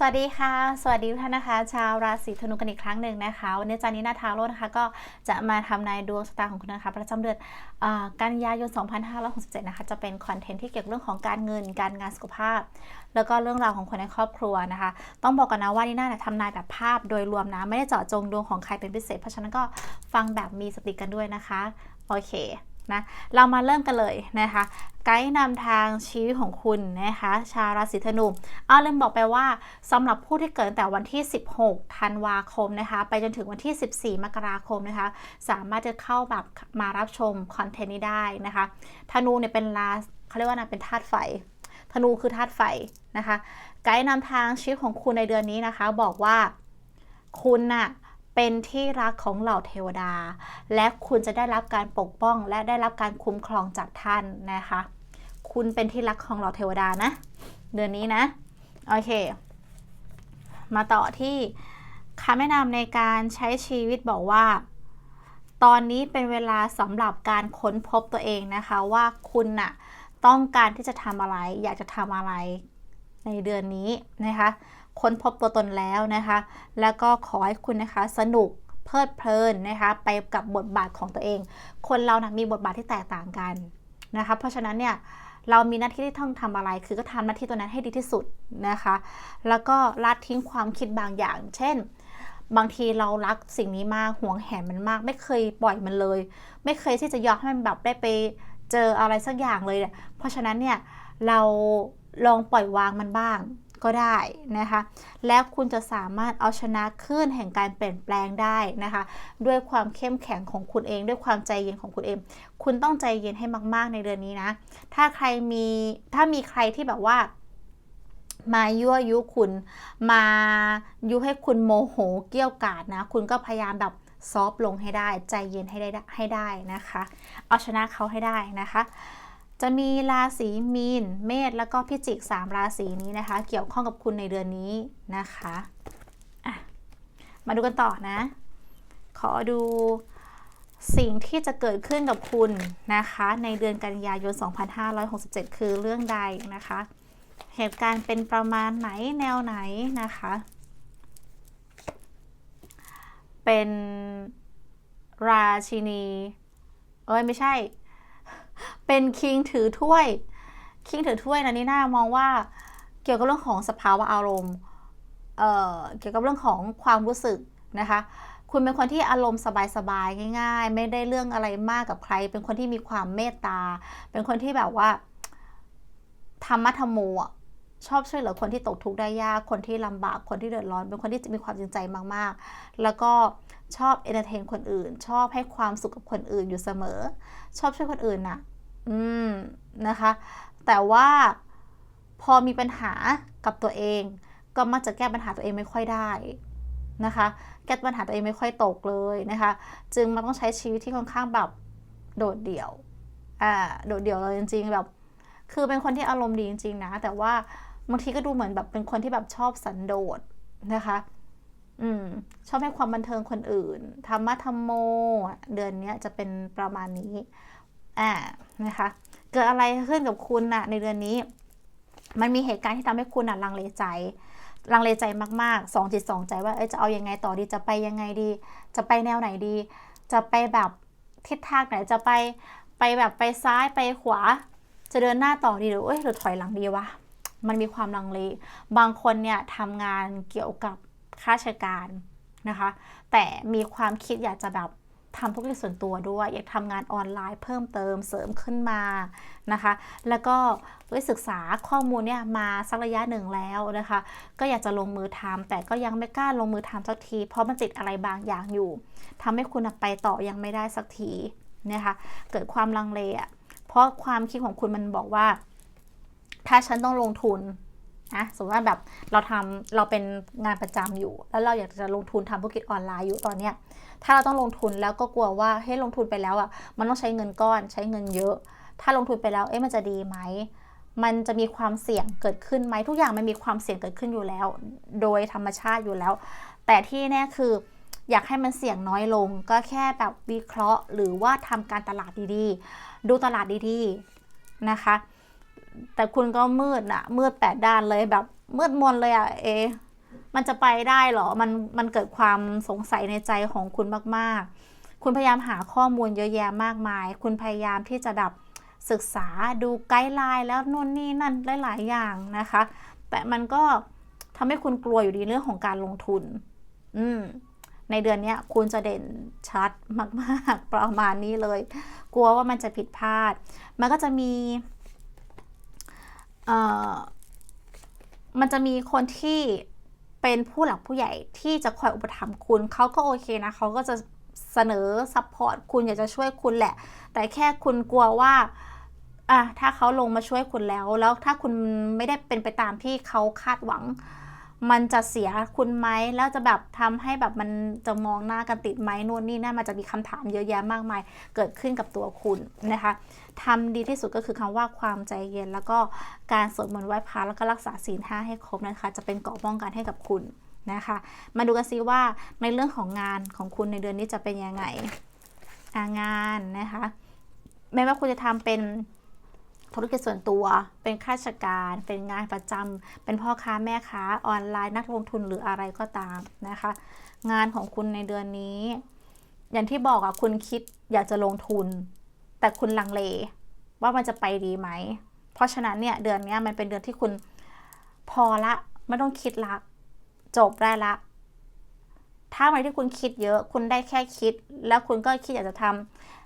สวัสดีค่ะ สวัสดีทุกท่านนะคะ ชาวราศีธนูกันอีกครั้งหนึ่งนะคะวันนี้จานินาทาโรนะคะ ก็จะมาทำนายดวงชะตาของคุณนะคะ ประจำเดือนอกันยายน 2567 นะคะ จะเป็นคอนเทนต์ที่เกี่ยวกับเรื่องของการเงิน การงานสุขภาพ แล้วก็เรื่องราวของคนในครอบครัวนะคะ ต้องบอกกันนะว่านี่น่าทำนายแบบภาพโดยรวมนะ ไม่ได้เจาะจงดวงของใครเป็นพิเศษ เพราะฉะนั้นก็ฟังแบบมีสติกันด้วยนะคะ โอเค นะเรามาเริ่มกันเลยนะคะไกด์นำทางชีวิตของคุณนะคะชาวราศีธนูเอาลืมบอกไปว่าสำหรับผู้ที่เกิดแต่วันที่ 16 ธันวาคมนะคะ ไปจนถึงวันที่ 14 มกราคมนะคะ สามารถจะเข้าแบบมารับชมคอนเทนต์นี้ได้นะคะธนูเนี่ยเป็นราเขาเรียกว่านะเป็นธาตุไฟธนูคือธาตุไฟนะคะ ไกด์นำทางชีวิตของคุณในเดือนนี้นะคะ บอกว่าคุณน่ะ เป็นที่รักของเหล่าเทวดา และคุณจะได้รับการปกป้อง และได้รับการคุ้มครองจากท่านนะคะ คุณเป็นที่รักของเหล่าเทวดานะ เดือนนี้นะ โอเค มาต่อที่คำแนะนำในการใช้ชีวิตบอกว่า ตอนนี้เป็นเวลาสำหรับการค้นพบตัวเองนะคะว่าคุณน่ะต้องการที่จะทำอะไร อยากจะทำอะไรในเดือนนี้นะคะ ค้นพบตัวตนแล้วนะคะ แล้วก็ขอให้คุณนะคะสนุกเพลิดเพลินนะคะไปกับบทบาทของตัวเอง คนเรานะมีบทบาทที่แตกต่างกันนะคะ เพราะฉะนั้นเนี่ยเรามีหน้าที่ที่ต้องทำอะไร คือก็ทำหน้าที่ตัวนั้นให้ดีที่สุดนะคะ แล้วก็ละทิ้งความคิดบางอย่าง เช่น บางทีเรารักสิ่งนี้มากห่วงแหนมันมาก ไม่เคยปล่อยมันเลย ไม่เคยที่จะยอมให้มันแบบได้ไปเจออะไรสักอย่างเลยเนี่ยเพราะฉะนั้นเนี่ยเราลองปล่อยวางมันบ้าง ก็ได้นะคะ แล้วคุณจะสามารถเอาชนะคลื่นแห่งการเปลี่ยนแปลงได้นะคะ ด้วยความเข้มแข็งของคุณเอง ด้วยความใจเย็นของคุณเอง คุณต้องใจเย็นให้มาก ๆ ในเดือนนี้นะ ถ้าใครมีถ้ามีใครที่แบบว่ามายั่วยุคุณมายุให้คุณโมโหเกี้ยวกาดนะ คุณก็พยายามแบบซอฟลงให้ได้ ใจเย็นให้ได้ให้ได้นะคะ เอาชนะเขาให้ได้นะคะ จะมีราศีมีน เมษแล้วก็พิจิก 3 ราศีนี้นะคะ เกี่ยวข้องกับคุณในเดือนนี้นะคะะมาดูกันต่อนะ ขอดูสิ่งที่จะเกิดขึ้นกับคุณนะคะ ในเดือนกันยายน 2567 คือเรื่องใดนะคะ เหตุการณ์เป็นประมาณไหนแนวไหนนะคะ เป็นราชินี เอ้ยไม่ใช่ เป็นคิงถือถ้วย คิงถือถ้วยนะนี่น่ามองว่าเกี่ยวกับเรื่องของสภาวะอารมณ์เอ่อเกี่ยวกับเรื่องของความรู้สึกนะคะ คุณเป็นคนที่อารมณ์สบายๆง่าย ๆ ไม่ได้เรื่องอะไรมากกับใคร เป็นคนที่มีความเมตตา เป็นคนที่แบบว่าธรรมะธรรมโมชอบช่วยเหลือคนที่ตกทุกข์ได้ยาก คนที่ลำบาก คนที่เดือดร้อน เป็นคนที่มีความจริงใจมากๆ แล้วก็ชอบเอนเตอร์เทนคนอื่น ชอบให้ความสุขกับคนอื่นอยู่เสมอ ชอบช่วยคนอื่นน่ะ อืมนะคะ แต่ว่าพอมีปัญหากับตัวเอง ก็มักจะแก้ปัญหาตัวเองไม่ค่อยได้นะคะ แก้ปัญหาตัวเองไม่ค่อยตกเลยนะคะ จึงมันต้องใช้ชีวิตที่ค่อนข้างแบบโดดเดี่ยว อ่า โดดเดี่ยวเลยจริง ๆ แบบ คือเป็นคนที่อารมณ์ดีจริง ๆ นะ แต่ว่าบางทีก็ดูเหมือนแบบเป็นคนที่แบบชอบสันโดษนะคะ อืม ชอบให้ความบันเทิงคนอื่นธรรมะธรรมโม เดือนนี้จะเป็นประมาณนี้ อ่านะคะ เกิดอะไรขึ้นกับคุณน่ะในเดือนนี้ มันมีเหตุการณ์ที่ทำให้คุณน่ะลังเลใจ ลังเลใจมากๆสองจิตสองใจว่าเอจะเอายังไงต่อดี จะไปยังไงดี จะไปแนวไหนดี จะไปแบบทิศทางไหน จะไป ไปแบบไปซ้ายไปขวา จะเดินหน้าต่อดีหรือเอ้ยหรือถอยหลังดีวะ มันมีความลังเล บางคนเนี่ยทำงานเกี่ยวกับข้าราชการนะคะ แต่มีความคิดอยากจะแบบ ทำธุรกิจส่วนตัวด้วย อยากทำงานออนไลน์เพิ่มเติมเสริมขึ้นมานะคะ แล้วก็ได้ศึกษาข้อมูลเนี่ยมาสักระยะหนึ่งแล้วนะคะ ก็อยากจะลงมือทำแต่ก็ยังไม่กล้าลงมือทำสักที เพราะมันติดอะไรบางอย่างอยู่ทำให้คุณไปต่อยังไม่ได้สักทีนะคะเกิดความลังเลอะเพราะความคิดของคุณมันบอกว่า ถ้าฉันต้องลงทุน นะสมมติว่าแบบเราทำเราเป็นงานประจำอยู่ แล้วเราอยากจะลงทุนทำธุรกิจออนไลน์อยู่ตอนเนี้ยถ้าเราต้องลงทุนแล้วก็กลัวว่าให้ลงทุนไปแล้วอะมันต้องใช้เงินก้อนใช้เงินเยอะ ถ้าลงทุนไปแล้วเอ๊ะมันจะดีไหมมันจะมีความเสี่ยงเกิดขึ้นไหมทุกอย่างมันมีความเสี่ยงเกิดขึ้นอยู่แล้ว โดยธรรมชาติอยู่แล้ว แต่ที่แน่คืออยากให้มันเสี่ยงน้อยลง ก็แค่แบบวิเคราะห์ หรือว่าทำการตลาดดีๆ ดูตลาดดีๆนะคะ แต่คุณก็มืดอะมืดแปดด้านเลยแบบมืดมนเลยอะเอ มันจะไปได้เหรอ มันมันเกิดความสงสัยในใจของคุณมาก ๆ คุณพยายามหาข้อมูลเยอะแยะมากมาย คุณพยายามที่จะดับศึกษาดูไกด์ไลน์แล้วนู่นนี่นั่นหลาย ๆ อย่างนะคะ แต่มันก็ทำให้คุณกลัวอยู่ดีเรื่องของการลงทุน อืมในเดือนนี้คุณจะเด่นชัดมาก ๆ ประมาณนี้เลย กลัวว่ามันจะผิดพลาด มันก็จะมี มันจะมีคนที่เป็นผู้หลักผู้ใหญ่ที่จะคอยอุปถัมภ์คุณเขาก็โอเคนะเขาก็จะเสนอซัพพอร์ตคุณอยากจะช่วยคุณแหละ แต่แค่คุณกลัวว่าอะถ้าเขาลงมาช่วยคุณแล้ว แล้วถ้าคุณไม่ได้เป็นไปตามที่เขาคาดหวัง มันจะเสียคุณไหมแล้วจะแบบทำให้แบบมันจะมองหน้ากันติดไหมนู่นนี่นั่นมันจะมีคำถามเยอะแยะมากมาย เกิดขึ้นกับตัวคุณนะคะทำดีที่สุดก็คือคำว่าความใจเย็น แล้วก็การสวดมนต์ไหว้พระแล้วก็รักษาศีลห้าให้ครบนะคะ จะเป็นเกราะป้องกันให้กับคุณนะคะ มาดูกันซิว่าในเรื่องของงานของคุณในเดือนนี้จะเป็นยังไงงานนะคะแม้ว่าคุณจะทำเป็น ธุรกิจส่วนตัว เป็นข้าราชการ เป็นงานประจำเป็นพ่อค้าแม่ค้าออนไลน์นักลงทุนหรืออะไรก็ตามนะคะ งานของคุณในเดือนนี้ อย่างที่บอกอะคุณคิดอยากจะลงทุน แต่คุณลังเล ว่ามันจะไปดีไหม เพราะฉะนั้นเนี่ยเดือนนี้มันเป็นเดือนที่คุณพอละไม่ต้องคิดละจบได้ละ ถ้าอะไรที่คุณคิดเยอะ คุณได้แค่คิด แล้วคุณก็คิดอยากจะท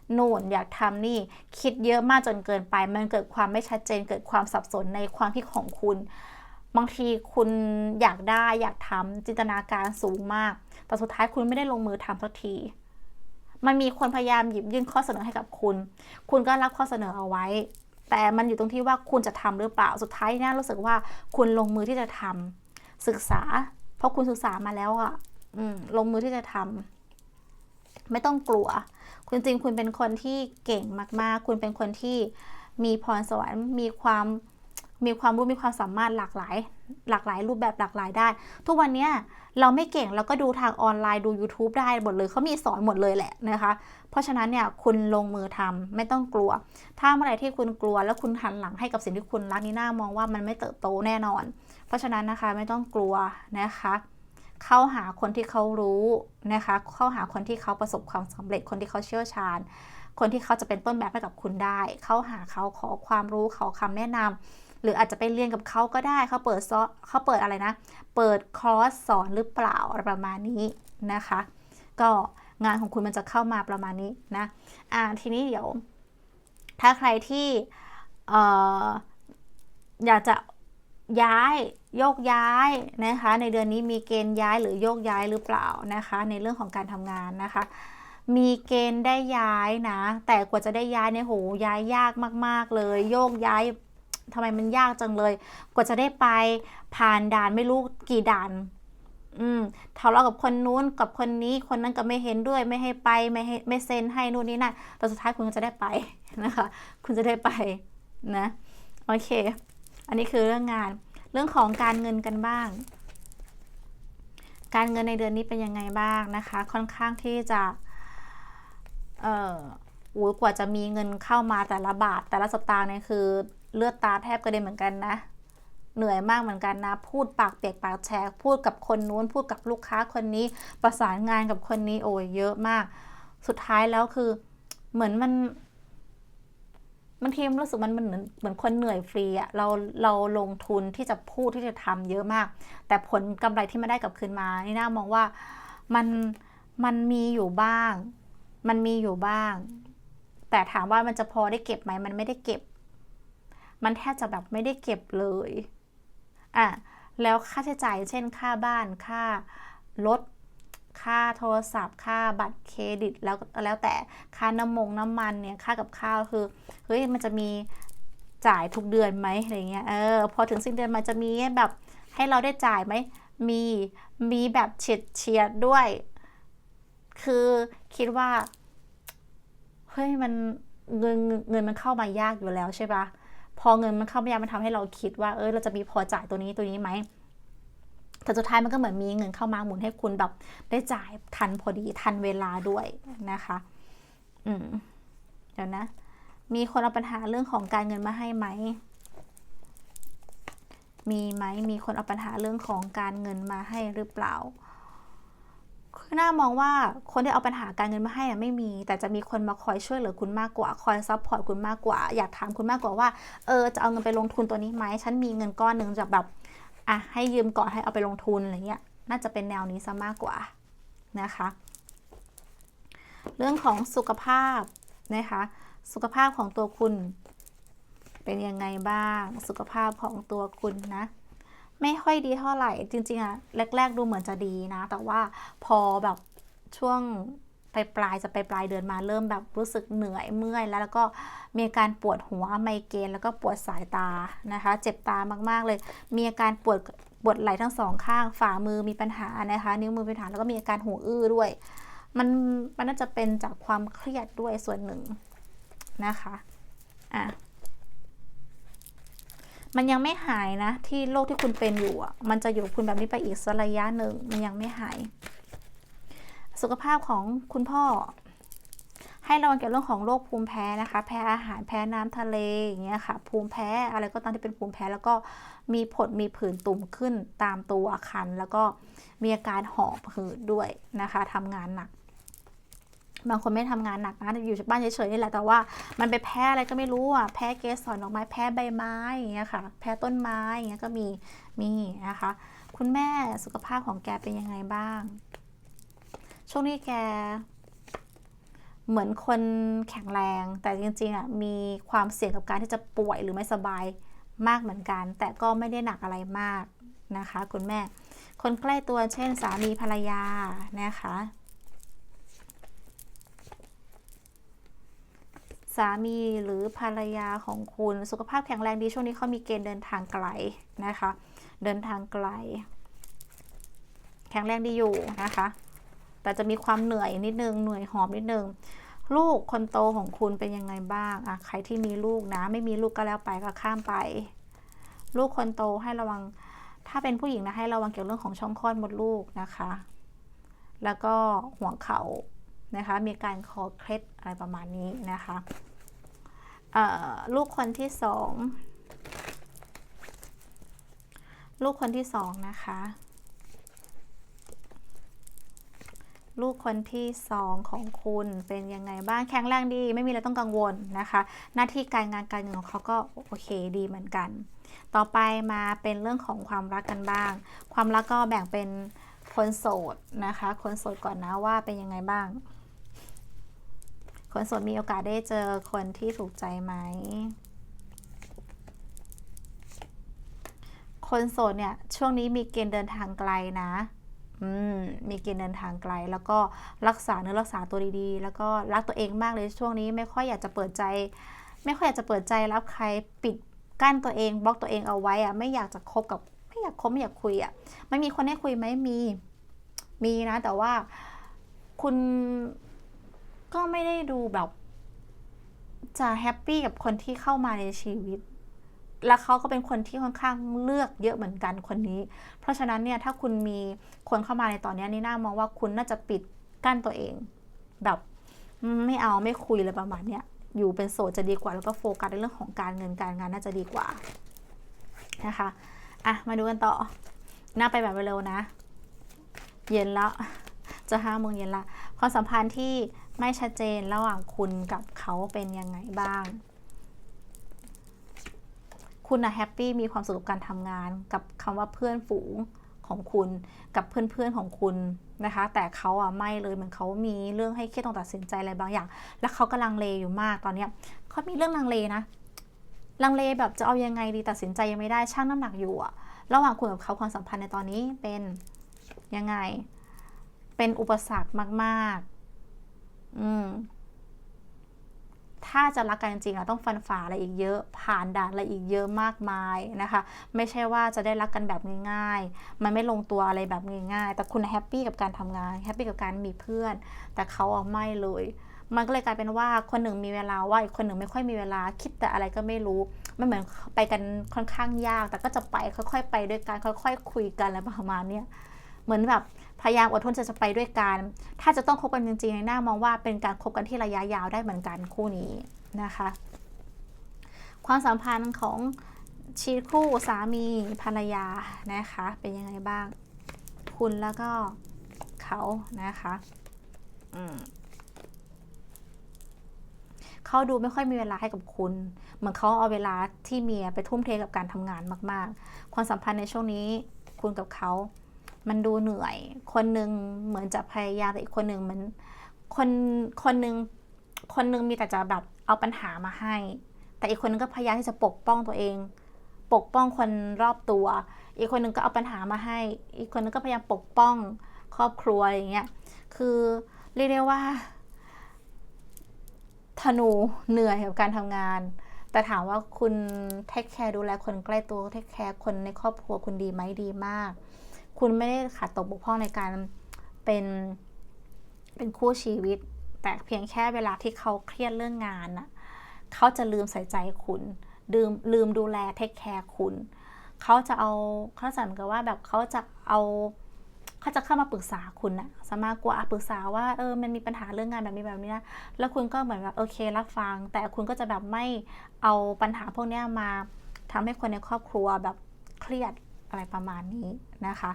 ำนู่นอยากทำนี่คิดเยอะมากจนเกินไป มันเกิดความไม่ชัดเจน เกิดความสับสนในความคิดของคุณ บางทีคุณอยากได้อยากทำจินตนาการสูงมาก แต่สุดท้ายคุณไม่ได้ลงมือทำสักที มันมีคนพยายามหยิบยื่นข้อเสนอให้กับคุณ คุณก็รับข้อเสนอเอาไว้ แต่มันอยู่ตรงที่ว่าคุณจะทำหรือเปล่าสุดท้ายนี่ยรู้สึกว่าคุณลงมือที่จะทำศึกษา เพราะคุณศึกษามาแล้วอะ่ะลงมือที่จะทำ ไม่ต้องกลัว คุณจริงคุณเป็นคนที่เก่งมาก ๆ คุณเป็นคนที่มีพรสวรรค์มีความมีความรู้มีความสามารถหลากหลาย หลากหลายรูปแบบหลากหลายได้ทุกวันนี้เราไม่เก่งเราก็ดูทางออนไลน์ดู YouTube ได้หมดเลยเขามีสอนหมดเลยแหละนะคะ เพราะฉะนั้นเนี่ยคุณลงมือทำไม่ต้องกลัว ถ้าเมื่อไหร่ที่คุณกลัว แล้วคุณหันหลังให้กับสิ่งที่คุณรักนี่น่ามองว่ามันไม่เติบโตแน่นอน เพราะฉะนั้นนะคะไม่ต้องกลัวนะคะ เข้าหาคนที่เขารู้นะคะ เข้าหาคนที่เขาประสบความสำเร็จ คนที่เขาเชี่ยวชาญ คนที่เขาจะเป็นต้นแบบให้กับคุณได้ เข้าหาเขาขอความรู้ขอคำแนะนำหรืออาจจะไปเรียนกับเขาก็ได้เขาเปิดซอเขาเปิดอะไรนะ เปิดคอร์สสอนหรือเปล่าอะไรประมาณนี้นะคะ ก็งานของคุณมันจะเข้ามาประมาณนี้นะอ่าทีนี้เดี๋ยว ถ้าใครที่อออยากจะ ย้ายโยกย้ายนะคะ ในเดือนนี้มีเกณฑ์ย้ายหรือโยกย้ายหรือเปล่านะคะ ในเรื่องของการทำงานนะคะ มีเกณฑ์ได้ย้ายนะ แต่กว่าจะได้ย้ายเนี่ยโหย้ายยากมาก ๆ เลย โยกย้ายทำไมมันยากจังเลย กว่าจะได้ไปผ่านด่านไม่รู้กี่ด่าน อืมทะเลาะกับคนนู้นกับคนนี้ คนนั้นก็ไม่เห็นด้วย ไม่ให้ไป ไม่ให้ไม่เซ็นให้นู่นนี่นั่นแต่สุดท้ายคุณก็จะได้ไปนะคะ คุณจะได้ไปนะ โอเค อันนี้คือเรื่องงาน เรื่องของการเงินกันบ้าง การเงินในเดือนนี้เป็นยังไงบ้างนะคะ ค่อนข้างที่จะ เอ่อโอ้กว่าจะมีเงินเข้ามาแต่ละบาท แต่ละสตางค์เนี่ยคือเลือดตาแทบกระเด็นเหมือนกันนะ เหนื่อยมากเหมือนกันนะ พูดปากเปียกปากแฉกพูดกับคนนู้น พูดกับลูกค้าคนนี้ ประสานงานกับคนนี้โอ้ยเยอะมาก สุดท้ายแล้วคือเหมือนมัน บางทีมันรู้สึกมันเหมือนเหมือนคนเหนื่อยฟรีอะเราเราลงทุนที่จะพูดที่จะทำเยอะมาก แต่ผลกำไรที่มาได้กลับคืนมา นี่น่ามองว่ามันมันมีอยู่บ้าง มันมีอยู่บ้าง แต่ถามว่ามันจะพอได้เก็บไหมมันไม่ได้เก็บ มันแทบจะแบบไม่ได้เก็บเลยอะแล้วค่าใช้จ่ายเช่นค่าบ้านค่ารถ ค่าโทรศัพท์ ค่าบัตรเครดิต แล้วแล้วแต่ค่าน้ำมงน้ำมันเนี่ยค่ากับข้าวคือเฮ้ยมันจะมีจ่ายทุกเดือนไหมอะไรเงี้ยเออพอถึงสิ้นเดือนมันจะมีแบบให้เราได้จ่ายไหมมีมีแบบเฉียดเฉียดด้วย คือคิดว่าเฮ้ยมันเงินเงินมันเข้ามายากอยู่แล้วใช่ปะพอเงินมันเข้ามายากมันทำให้เราคิดว่าเออเราจะมีพอจ่ายตัวนี้ตัวนี้ไหม แต่สุดท้ายมันก็เหมือนมีเงินเข้ามาหมุนให้คุณแบบได้จ่ายทันพอดีทันเวลาด้วยนะคะ อืม เดี๋ยวนะ มีคนเอาปัญหาเรื่องของการเงินมาให้ไหม มีไหม มีคนเอาปัญหาเรื่องของการเงินมาให้หรือเปล่า คือน่ามองว่าคนที่เอาปัญหาการเงินมาให้นะไม่มี แต่จะมีคนมาคอยช่วยเหลือคุณมากกว่า คอยซัพพอร์ตคุณมากกว่า อยากถามคุณมากกว่าว่า เออ จะเอาเงินไปลงทุนตัวนี้ไหม ฉันมีเงินก้อนหนึ่งจะแบบ อะให้ยืมก่อนให้เอาไปลงทุนอะไรเงี้ยน่าจะเป็นแนวนี้ซะมากกว่านะคะ เรื่องของสุขภาพนะคะ สุขภาพของตัวคุณเป็นยังไงบ้างสุขภาพของตัวคุณนะ ไม่ค่อยดีเท่าไหร่จริงๆอะแรก ๆ ดูเหมือนจะดีนะ แต่ว่าพอแบบช่วง ปลายปลายจะไปปลายเดือนมาเริ่มแบบรู้สึกเหนื่อยเมื่อยแล้วแล้วก็มีอาการปวดหัวไมเกรนแล้วก็ปวดสายตานะคะ เจ็บตามากๆเลย มีอาการปวดปวดไหล่ทั้งสองข้างฝ่ามือมีปัญหานะคะ นิ้วมือมีปัญหาแล้วก็มีอาการหูอื้อด้วย มันมันน่าจะเป็นจากความเครียดด้วยส่วนหนึ่งนะคะอะมันยังไม่หายนะ ที่โรคที่คุณเป็นอยู่อะมันจะอยู่คุณแบบนี้ไปอีกสักระยะหนึ่งมันยังไม่หาย สุขภาพของคุณพ่อ ให้ระวังเกี่ยวกับเรื่องของโรคภูมิแพ้นะคะ แพ้อาหารแพ้น้ำทะเลอย่างเงี้ยค่ะ ภูมิแพ้อะไรก็ตามที่เป็นภูมิแพ้แล้วก็มีผดมีผื่นตุ่มขึ้นตามตัวคัน แล้วก็มีอาการหอบหืดด้วยนะคะทำงานหนักบางคนไม่ทำงานหนักนะอยู่บ้านเฉยๆนี่แหละแต่ว่ามันไปแพ้อะไรก็ไม่รู้อะแพ้เกสรดอกไม้แพ้ใบไม้อย่างเงี้ยค่ะ แพ้ต้นไม้อย่างเงี้ยก็มีมีนะคะ คุณแม่สุขภาพของแกเป็นยังไงบ้าง ช่วงนี้แก เหมือนคนแข็งแรง แต่จริงๆอะมีความเสี่ยงกับการที่จะป่วยหรือไม่สบายมากเหมือนกัน แต่ก็ไม่ได้หนักอะไรมากนะคะ คุณแม่ คนใกล้ตัวเช่นสามีภรรยานะคะสามีหรือภรรยาของคุณสุขภาพแข็งแรงดีช่วงนี้เขามีเกณฑ์เดินทางไกลนะคะ เดินทางไกล แข็งแรงดีอยู่นะคะ แต่จะมีความเหนื่อยนิดนึงเหนื่อยหอบนิดนึงลูกคนโตของคุณเป็นยังไงบ้างอะใครที่มีลูกนะ ไม่มีลูกก็แล้วไปก็ข้ามไป ลูกคนโตให้ระวัง ถ้าเป็นผู้หญิงนะให้ระวังเกี่ยวกับเรื่องของช่องคลอดมดลูกนะคะ แล้วก็หัวเข่านะคะ มีการคอเคล็ดอะไรประมาณนี้นะคะลูกคนที่สอง ลูกคนที่สองนะคะ ลูกคนที่สองของคุณเป็นยังไงบ้างแข็งแรงดี ไม่มีอะไรต้องกังวลนะคะ หน้าที่การงานการเงินของเขาก็โอเคดีเหมือนกัน ต่อไปมาเป็นเรื่องของความรักกันบ้าง ความรักก็แบ่งเป็นคนโสดนะคะ คนโสดก่อนนะว่าเป็นยังไงบ้าง คนโสดมีโอกาสได้เจอคนที่ถูกใจไหมคนโสดเนี่ยช่วงนี้มีเกณฑ์เดินทางไกลนะ มมีเกณฑ์เดินทางไกล แล้วก็รักษาเนื้อรักษาตัวดีๆ แล้วก็รักตัวเองมากเลยช่วงนี้ ไม่ค่อยอยากจะเปิดใจ ไม่ค่อยอยากจะเปิดใจรับใครปิดกั้นตัวเองบล็อกตัวเองเอาไว้อะไม่อยากจะคบกับไม่อยากคบไม่อยากคุยอะไม่มีคนให้คุยไหมมี มีนะ แต่ว่าคุณก็ไม่ได้ดูแบบจะแฮปปี้กับคนที่เข้ามาในชีวิต แล้วเขาก็เป็นคนที่ค่อนข้างเลือกเยอะเหมือนกันคนนี้ เพราะฉะนั้นเนี่ยถ้าคุณมีคนเข้ามาในตอนนี้นี่น่ามองว่าคุณน่าจะปิดกั้นตัวเอง แบบไม่เอาไม่คุยเลยประมาณเนี้ยอยู่เป็นโสดจะดีกว่าแล้วก็โฟกัสในเรื่องของการเงินการงานน่าจะดีกว่านะคะอะมาดูกันต่อหน้าไปแบบเร็วนะ เย็นแล้วจะห้าโมงเย็นละความสัมพันธ์ที่ไม่ชัดเจนระหว่างคุณกับเขาเป็นยังไงบ้าง คุณนะแฮปปี้มีความสุขกับการทำงาน กับคำว่าเพื่อนฝูงของคุณ กับเพื่อนๆของคุณนะคะ แต่เขาอะไม่เลยเหมือนเขามีเรื่องให้เครียดต้องตัดสินใจอะไรบางอย่าง แล้วเขากำลังเลอยู่มากตอนเนี้ยเขามีเรื่องลังเลนะลังเลแบบจะเอายังไงดีตัดสินใจยังไม่ได้ช่างน้ำหนักอยู่อะระหว่างคุณกับเขาความสัมพันธ์ในตอนนี้เป็นยังไง เป็นอุปสรรคมาก ๆ อืม ถ้าจะรักกันจริงๆต้องฟันฝ่าอะไรอีกเยอะ ผ่านด่านอะไรอีกเยอะมากมายนะคะ ไม่ใช่ว่าจะได้รักกันแบบง่ายๆ มันไม่ลงตัวอะไรแบบง่ายๆ แต่คุณแฮปปี้กับการทำงานแฮปปี้กับการมีเพื่อน แต่เขาอไม่เลย มันก็เลยกลายเป็นว่าคนหนึ่งมีเวลาว่าอีกคนหนึ่งไม่ค่อยมีเวลาคิดแต่อะไรก็ไม่รู้มันเหมือนไปกันค่อนข้างยาก แต่ก็จะไปค่อยๆ ไปด้วยกันค่อย ๆ คุยกันอะไรประมาณนี้ เหมือนแบบพยายามอดทนจะจะไปด้วยกัน ถ้าจะต้องคบกันจริงๆในหน้ามองว่าเป็นการคบกันที่ระยะยาวได้เหมือนกันคู่นี้นะคะ ความสัมพันธ์ของชีวิตคู่สามีภรรยานะคะ เป็นยังไงบ้าง คุณแล้วก็เขานะคะอืมเขาดูไม่ค่อยมีเวลาให้กับคุณ เหมือนเขาเอาเวลาที่เมียไปทุ่มเทกับการทำงานมาก ๆ ความสัมพันธ์ในช่วงนี้ คุณกับเขา มันดูเหนื่อย คนหนึ่งเหมือนจะพยายามแต่อีกคนหนึ่งเหมือนคนคนหนึ่งคนหนึ่งมีแต่จะแบบเอาปัญหามาให้ แต่อีกคนนึงก็พยายามที่จะปกป้องตัวเอง ปกป้องคนรอบตัว อีกคนนึงก็เอาปัญหามาให้ อีกคนนึงก็พยายามปกป้องครอบครัวอะไรอย่างเงี้ย คือเรียกได้ว่าธนูเหนื่อยกับการทำงาน แต่ถามว่าคุณเทคแคร์ดูแลคนใกล้ตัวเทคแคร์คนในครอบครัวคุณดีไหมดีมาก คุณไม่ได้ขาดตกบกพร่องในการเป็นเป็นคู่ชีวิต แต่เพียงแค่เวลาที่เขาเครียดเรื่องงานน่ะเขาจะลืมใส่ใจคุณลืมลืมดูแลเทคแคร์คุณ เขาจะเอาเขาจะเหมือนกับว่าแบบเขาจะเอาเขาจะเข้ามาปรึกษาคุณนะสมากกว่าปรึกษาว่าเออมันมีปัญหาเรื่องงานแบบนี้แบบนี้นะแล้วคุณก็เหมือนแบบโอเครับฟัง แต่คุณก็จะแบบไม่เอาปัญหาพวกนี้มาทำให้คนในครอบครัวแบบเครียด อะไรประมาณนี้นะคะ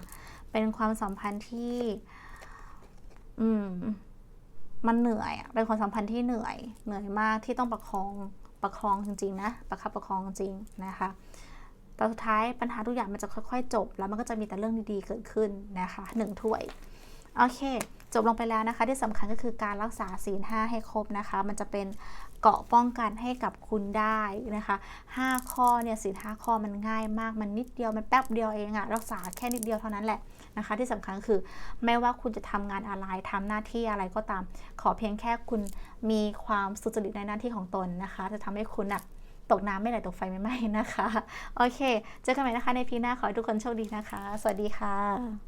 เป็นความสัมพันธ์ที่ อืม มันเหนื่อยเป็นความสัมพันธ์ที่เหนื่อย เหนื่อยมากที่ต้องประคองประคองจริงๆนะประคับประคองจริงนะคะแต่สุดท้ายปัญหาทุกอย่างมันจะค่อยๆ จบ แล้วมันก็จะมีแต่เรื่องดีๆเกิดขึ้นนะคะหนึ่งถ้วย โอเค จบลงไปแล้วนะคะ ที่สำคัญก็คือการรักษาศีลห้าให้ครบนะคะ มันจะเป็นเกาะป้องกันให้กับคุณได้นะคะ 5 ข้อเนี่ยศีลห้าข้อมันง่ายมากมันนิดเดียวมันแป๊บเดียวเองอะรักษาแค่นิดเดียวเท่านั้นแหละนะคะ ที่สำคัญคือไม่ว่าคุณจะทำงานอะไรทำหน้าที่อะไรก็ตาม ขอเพียงแค่คุณมีความสุจริตในหน้าที่ของตนนะคะ จะทำให้คุณอะตกน้ำไม่ไหลตกไฟไม่ไหม้นะคะ โอเค เจอกันใหม่นะคะในพีหน้าขอให้ทุกคนโชคดีนะคะ สวัสดีค่ะ